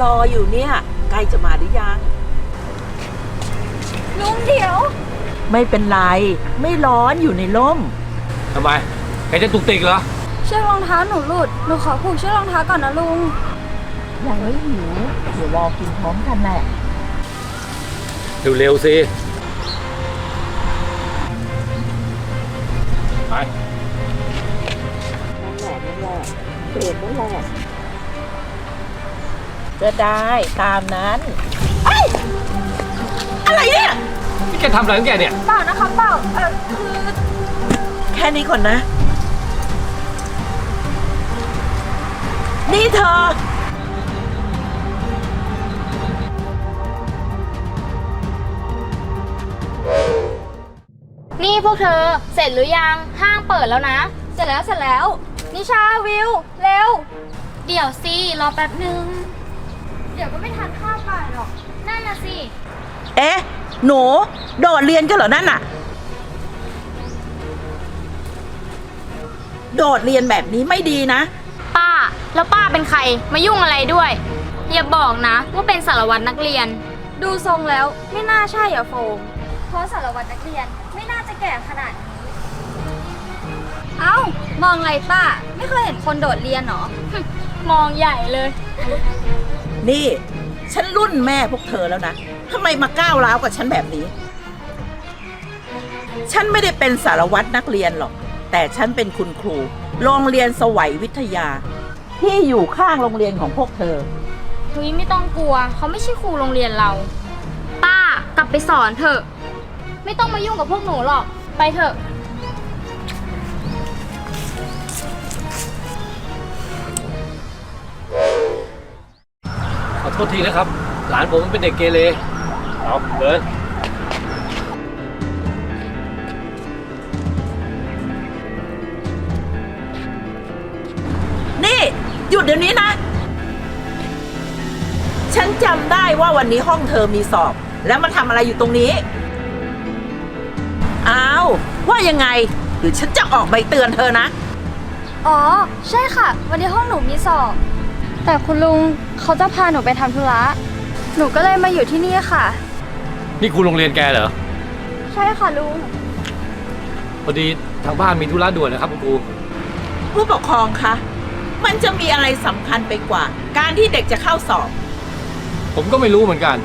รออยู่เนี่ยใกล้จะมาหรือยัง ลุงเดี๋ยว ไม่เป็นไร ไม่ร้อนอยู่ในร่ม ทำไมแกจะตุกติกเหรอ เชือกรองเท้าหนูหลุด หนูขอผูกเชือกรองเท้าก่อนนะลุง ยังไม่หิวเดี๋ยวรอกินพร้อมกันแหละ เร็วๆสิ แหละนั่นแหละเบรกนั่นแหละก็ได้ตามนั้นเอ้ยอะไรเนี่ย นี่แกทำอะไรของแกเนี่ย เปล่านะคะเปล่าเออคือแค่นี้ก่อนนะ นี่เธอ พวกเธอ เสร็จหรือยัง ห้างเปิดแล้วนะ เสร็จแล้วเสร็จแล้ว นิชาวิวเร็ว เดี๋ยวสิ รอแป๊บนึง เดี๋ยวก็ไม่ทันข้าวบ่ายหรอก นั่นน่ะสิ เอ๊ะ หนู โดดเรียนกันเหรอนั่นน่ะ โดดเรียนแบบนี้ไม่ดีนะ ป้า แล้วป้าเป็นใคร มายุ่งอะไรด้วย อย่าบอกนะ ว่าเป็นสารวัตรนักเรียน ดูทรงแล้วไม่น่าใช่อะโฟมเพราะสารวัตรนักเรียน ไม่น่าจะแก่ขนาดนี้ เอ้า มองอะไรป้า ไม่เคยเห็นคนโดดเรียนเหรอ มองใหญ่เลย นี่ ฉันรุ่นแม่พวกเธอแล้วนะทำไมมาก้าวร้าวกับฉันแบบนี้ ฉันไม่ได้เป็นสารวัตรนักเรียนหรอก แต่ฉันเป็นคุณครู โรงเรียนสวัยวิทยา ที่อยู่ข้างโรงเรียนของพวกเธอ ทุยไม่ต้องกลัว เขาไม่ใช่ครูโรงเรียนเรา ป้ากลับไปสอนเถอะ ไม่ต้องมายุ่งกับพวกหนูหรอก ไปเถอะ ขอโทษทีนะครับ หลานผมมันเป็นเด็กเกเรเอาเดิน นี่ หยุดเดี๋ยวนี้นะ ฉันจำได้ว่าวันนี้ห้องเธอมีสอบ แล้วมาทำอะไรอยู่ตรงนี้ อ้าว ว่ายังไง หรือฉันจะออกใบเตือนเธอนะ อ๋อ ใช่ค่ะ วันนี้ห้องหนูมีสอบ แต่คุณลุงเขาจะพาหนูไปทำธุระ หนูก็เลยมาอยู่ที่นี่ค่ะ นี่ครูโรงเรียนแกเหรอ ใช่ค่ะลุง พอดีทางบ้านมีธุระด่วนนะครับคุณครู ผู้ปกครองคะ มันจะมีอะไรสำคัญไปกว่า การที่เด็กจะเข้าสอบ ผมก็ไม่รู้เหมือนกัน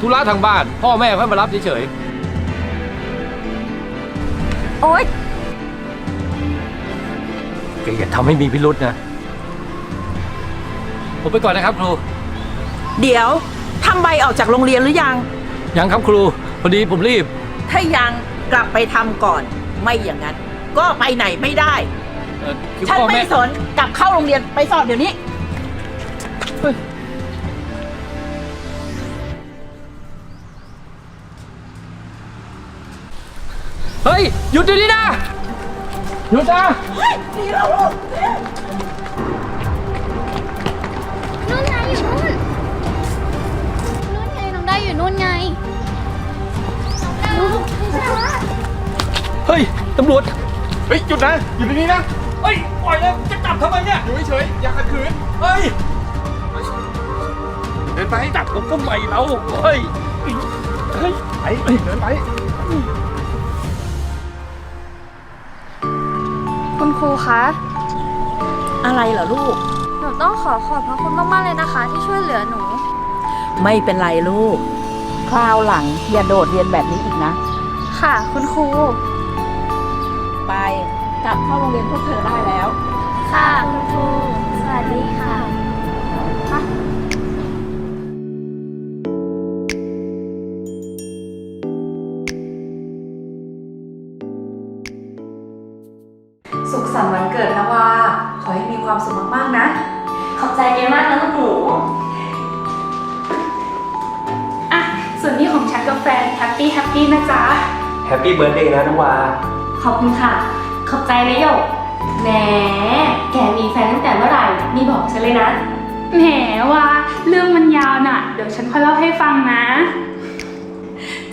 ธุระทางบ้าน พ่อแม่เพิ่งมารับเฉย โอ๊ยๆแกอย่าทำให้มีพิรุษนะ ผมไปก่อนนะครับครู เดี๋ยวทำใบออกจากโรงเรียนหรือยัง ยังครับครู พอดีผมรีบ ถ้ายังกลับไปทำก่อน ไม่อย่างนั้น ก็ไปไหนไม่ได้ เอ่อคือฉันพ่อไม่แม่สนกลับเข้าโรงเรียนไปสอบเดี๋ยวนี้ เฮ้ย หยุดเดี๋ยวนี้นะ หยุดนะนู่นไงอยู่นู่น นู่นไงน้องได้อยู่นู่นไงน้องได้ไม่ใช่วะเฮ้ย ตำรวจ เฮ้ย หยุดนะ หยุดเดี๋ยวนี้นะ เฮ้ย ปล่อยเลย จะจับทำไมเนี่ย อยู่เฉยๆอย่าขัดขืน เฮ้ย เดินไป จับผมก็ไม่เราเฮ้ย เฮ้ยไปเดินไป คุณครูคะ อะไรเหรอลูก หนูต้องขอขอบพระคุณมากๆเลยนะคะ ที่ช่วยเหลือหนู ไม่เป็นไรลูก คราวหลังอย่าโดดเรียนแบบนี้อีกนะ ค่ะ คุณครู ไปกลับเข้าโรงเรียนพวกเธอได้แล้ว ค่ะ คุณครู สวัสดีค่ะ ความสุขมากๆนะ ขอบใจแกมากนะลูกหมูอะส่วนนี้ของฉันกับแฟนแฮปปี้แฮปปี้นะจ๊ะ แฮปปี้เบิร์ดเดย์นะน้องวา ขอบคุณค่ะ ขอบใจนะโยกแหมแกมีแฟนตั้งแต่เมื่อไหร่มีบอกฉันเลยนะ แหมว่าเรื่องมันยาวน่ะ เดี๋ยวฉันค่อยเล่าให้ฟังนะ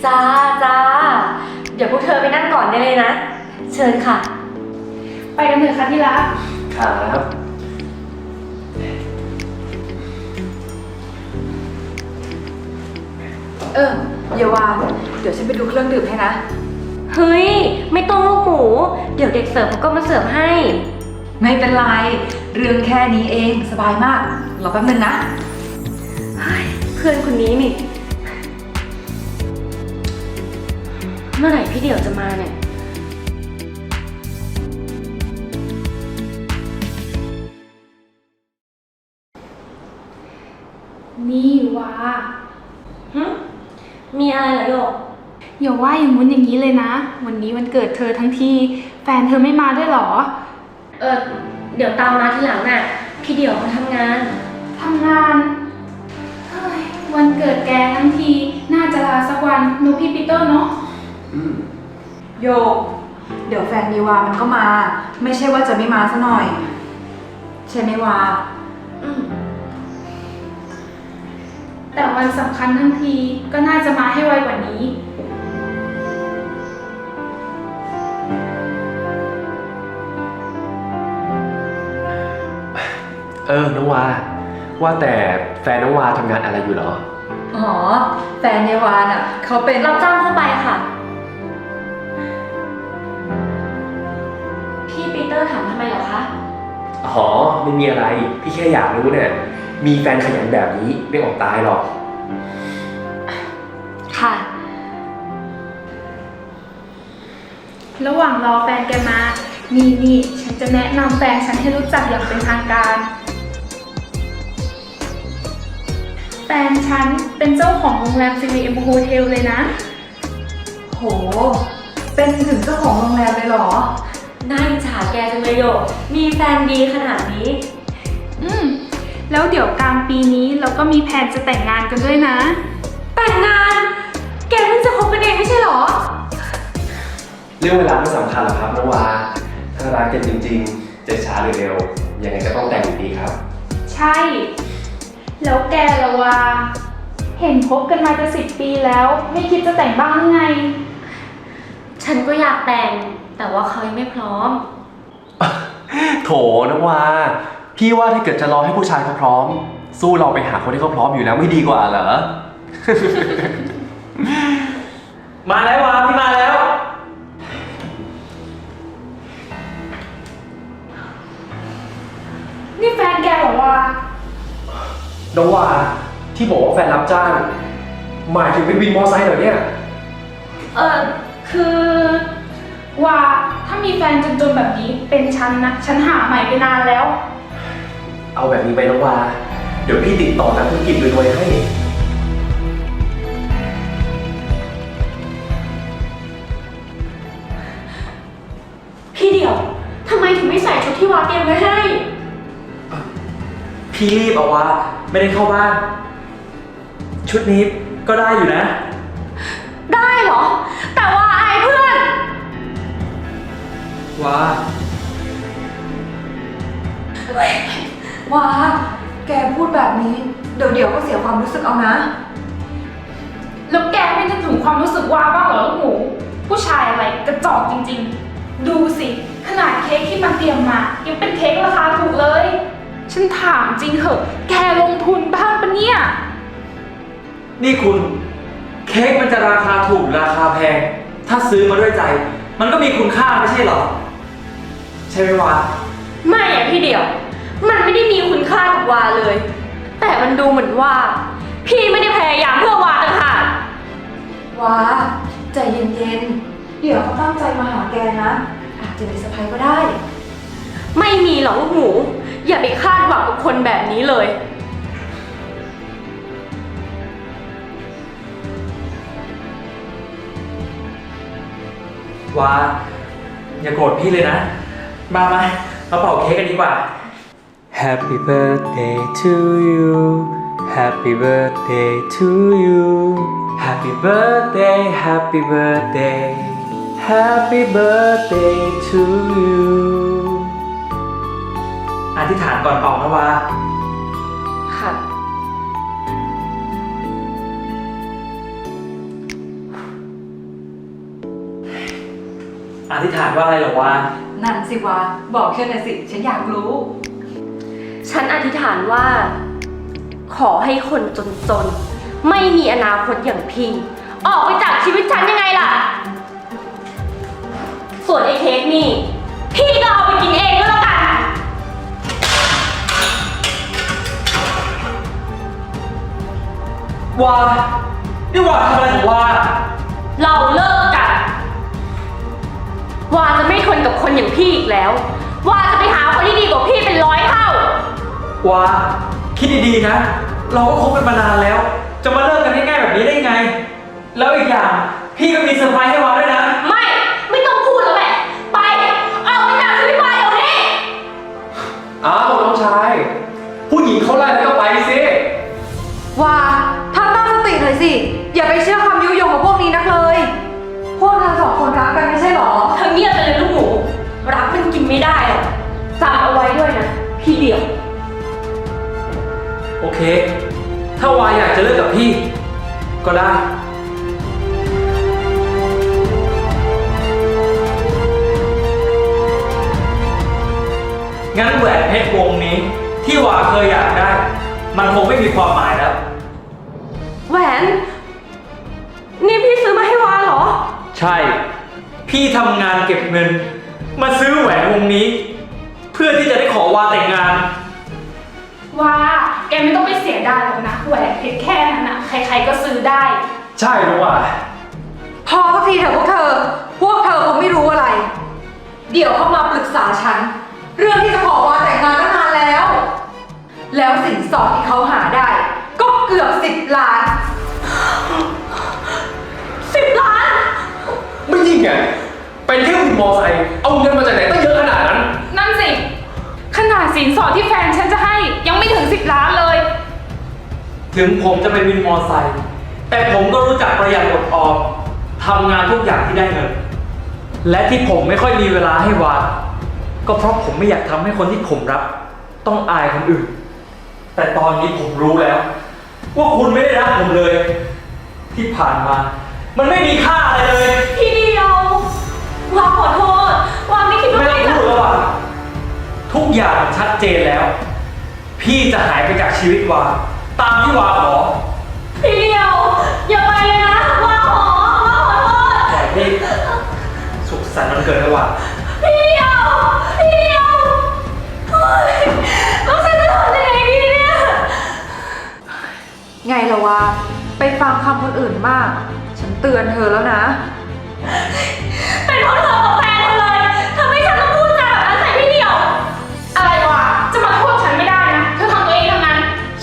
จ้าจ้าเดี๋ยวพวกเธอไปนั่งก่อนได้เลยนะ เชิญค่ะ ไปกันเถอะค่ะที่รัก ครับ เออเยาวานเดี๋ยวฉันไปดูเครื่องดื่มให้นะ เฮ้ย ไม่ต้องลูกหมู เดี๋ยวเด็กเสิร์ฟเขาก็มาเสิร์ฟให้ ไม่เป็นไร เรื่องแค่นี้เองสบายมากรอแป๊บนึงนะเพื่อนคนนี้นี่ เมื่อไหร่พี่เดี่ยวจะมาเนี่ย นี่ว่าหึ มีอะไรเหรอโยกอย่าว่าอย่างงู้นอย่างนี้เลยนะ วันนี้วันเกิดเธอทั้งทีแฟนเธอไม่มาด้วยเหรอเออเดี๋ยวตามมาทีหลังน่ะ พี่เดี่ยวเขาทำงาน ทำงานเฮ้ยวันเกิดแกทั้งทีน่าจะลาสักวันนูพี่ปีเตอร์เนาะโยก เดี๋ยวแฟนมีวามันก็มา ไม่ใช่ว่าจะไม่มาซะหน่อย ใช่ไหมวา อืม แต่วันสำคัญทั้งทีก็น่าจะมาให้ไวกว่านี้ เออน้องวา ว่าแต่แฟนน้องวาทำงานอะไรอยู่เหรอ อ๋อ แฟนเยวาน่ะ เขาเป็นรับจ้างทั่วไปค่ะ พี่ปีเตอร์ถามทำไมเหรอคะ อ๋อ ไม่มีอะไร พี่แค่อยากรู้เนี่ย มีแฟนขยันแบบนี้ไม่อดตายหรอก ค่ะ ระหว่างรอแฟนแกมา นี่นี่ฉันจะแนะนำแฟนฉันให้รู้จักอย่างเป็นทางการ แฟนฉันเป็นเจ้าของโรงแรม CVM Hotel เลยนะ โห เป็นถึงเจ้าของโรงแรมเลยเหรอ น่าอิจฉาแกจังเลยโยกมีแฟนดีขนาดนี้ อืม แล้วเดี๋ยวกลางปีนี้เราก็มีแผนจะแต่งงานกันด้วยนะ แต่งงาน แกเพิ่งจะคบกันเองไม่ใช่เหรอ เรื่องเวลาไม่สำคัญหรอกครับน้องวาถ้ารักกันจริงๆ จะช้าหรือเร็ว ยังไงก็ต้องแต่งอยู่ดีครับ ใช่ แล้วแกละว่าเห็นคบกันมาจะสิบปีแล้ว ไม่คิดจะแต่งบ้างหรือไง ฉันก็อยากแต่ง แต่ว่าเขายังไม่พร้อม โถน้องวา พี่ว่าถ้าเกิดจะรอให้ผู้ชายเขาพร้อม สู้เราไปหาคนที่เขาพร้อมอยู่แล้วไม่ดีกว่าเหรอ มาแล้ววาพี่มาแล้ว นี่แฟนแกเหรอวะน้องวาที่บอกว่าแฟนรับจ้าง หมายถึงเป็นวินมอไซค์เหรอเนี่ย เออคือว่าถ้ามีแฟนจนๆแบบนี้เป็นฉันนะ ฉันหาใหม่ไปนานแล้ว เอาแบบนี้ไปน้องวา เดี๋ยวพี่ติดต่อนักธุรกิจรวยๆให้ พี่เดี่ยวทำไมถึงไม่ใส่ชุดที่วาเตรียมไว้ให้ พี่รีบเอาวะไม่ได้เข้าบ้าน ชุดนี้ก็ได้อยู่นะ ได้เหรอ แต่ว่าอายเพื่อน ว้า วาแกพูดแบบนี้ เดี๋ยวเดี๋ยวก็เสียความรู้สึกเอานะ แล้วแกไม่นึกถึงความรู้สึกว่าบ้างเหรอลูกหมู ผู้ชายอะไรกระจอกจริงๆ ดูสิ ขนาดเค้กที่มันเตรียมมา ยังเป็นเค้กราคาถูกเลย ฉันถามจริงเหอะ แกลงทุนบ้างปะเนี่ย นี่คุณเค้กมันจะราคาถูกหรือราคาแพง ถ้าซื้อมาด้วยใจ มันก็มีคุณค่าไม่ใช่เหรอ ใช่ไหมวะ ไม่อะพี่เดี่ยว มันไม่ได้มีคุณค่ากับวาเลย แต่มันดูเหมือนว่า พี่ไม่ได้พยายามเพื่อวาต่างหากวาใจเย็นๆ เดี๋ยวเขาตั้งใจมาหาแกนะ อาจจะมีเซอร์ไพรส์ก็ได้ ไม่มีหรอกลูกหมู อย่าไปคาดหวังกับคนแบบนี้เลย ว้าอย่าโกรธพี่เลยนะ มามามาเป่าเค้กกันดีกว่า Happy birthday to you Happy birthday to you Happy birthday Happy birthday Happy birthday to you อธิษฐานก่อนเป่านะวาค่ะออธิษฐานว่าอะไรเหรอวะ นั่นสิวะ บอกเชื่อหน่อยสิ ฉันอยากรู้ฉัน อธิษฐานว่า ขอให้คนจนๆ ไม่มีอนาคตอย่างพี่ ออกไปจากชีวิตฉันยังไงล่ะ ส่วนไอ้เค้กนี่ พี่ก็เอาไปกินเองก็แล้วกัน วานี่วาทำอะไรของวาเราเลิกกัน วาจะไม่ทนกับคนอย่างพี่อีกแล้ว วาจะไปหาคนที่ดีกว่าพี่เป็นร้อยเท่า วาคิดดีๆนะ เราก็คบกันมานานแล้ว จะมาเลิกกันง่ายๆแบบนี้ได้ไง แล้วอีกอย่างพี่ก็มีเซอร์ไพรส์ให้วาด้วยนะ ไม่ ไม่ต้องพูดแล้วแหละ ไป เอาไปจากชีวิตวาเดี๋ยวนี้ อ้าวน้องชาย ผู้หญิงเขาไล่แล้วก็ไปสิว่าถ้าตั้งสติหน่อยสิ อย่าไปเชื่อคำยุยงของพวกนี้นักเลย พวกเธอสองคนรักกันไม่ใช่หรอ เธอเงียบไปเลยลูกหมู รักมันกินไม่ได้หรอก โอเค ถ้าวาอยากจะเลิกกับพี่ ก็ได้ งั้นแหวนเพชรวงนี้ ที่วาเคยอยากได้ มันคงไม่มีความหมายแล้ว แหวน นี่พี่ซื้อมาให้วาเหรอ ใช่ พี่ทำงานเก็บเงิน มาซื้อแหวนวงนี้ เพื่อที่จะได้ขอวาแต่งงานว่า แกไม่ต้องไปเสียดายหรอกนะแหวนเพชรแค่นั้นนะใครๆก็ซื้อได้ ใช่รู้ว่า พอสักทีเถอะพวกเธอ พวกเธอคงไม่รู้อะไร เดี๋ยวเขามาปรึกษาฉัน เรื่องที่จะขอวาแต่งงานตั้งนานแล้ว แล้วสินสอดที่เขาหาได้ ก็เกือบสิบล้าน สิบล้าน ไม่ยิ่งไงเป็นแค่วินมอไซค์เอาเงินมาจากไหนตั้งเยอะขนาดนั้น นั่นสิ ขนาด สินสอดที่แฟนฉันจะให้ยังไม่ถึงสิบล้านเลย ถึงผมจะเป็นวินมอไซค์แต่ผมก็รู้จักประหยัดอดออมทำงานทุกอย่างที่ได้เงิน และที่ผมไม่ค่อยมีเวลาให้วาก็เพราะผมไม่อยากทำให้คนที่ผมรักต้องอายคนอื่น แต่ตอนนี้ผมรู้แล้ว ว่าคุณไม่ได้รักผมเลย ที่ผ่านมา มันไม่มีค่าอะไรเลย พี่เดียววาขอโทษ ทุกอย่างมันชัดเจนแล้ว พี่จะหายไปจากชีวิตวา ตามที่วาขอพี่เดียวอย่าไปเลยนะวาขอวาขอโทษขอให้พี่สุขสันต์วันเกิดนะวาพี่เดียวพี่เดียวเฮ้ยแล้วฉันจะทำยังไงดีเนี่ย ไงล่ะวะไปฟังคำคนอื่นมาก ฉันเตือนเธอแล้วนะ เป็นเพราะเธอกับแฟนเธอเลย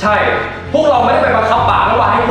ใช่ พวกเราไม่ได้ไปบังคับปากน้ววาให้คุ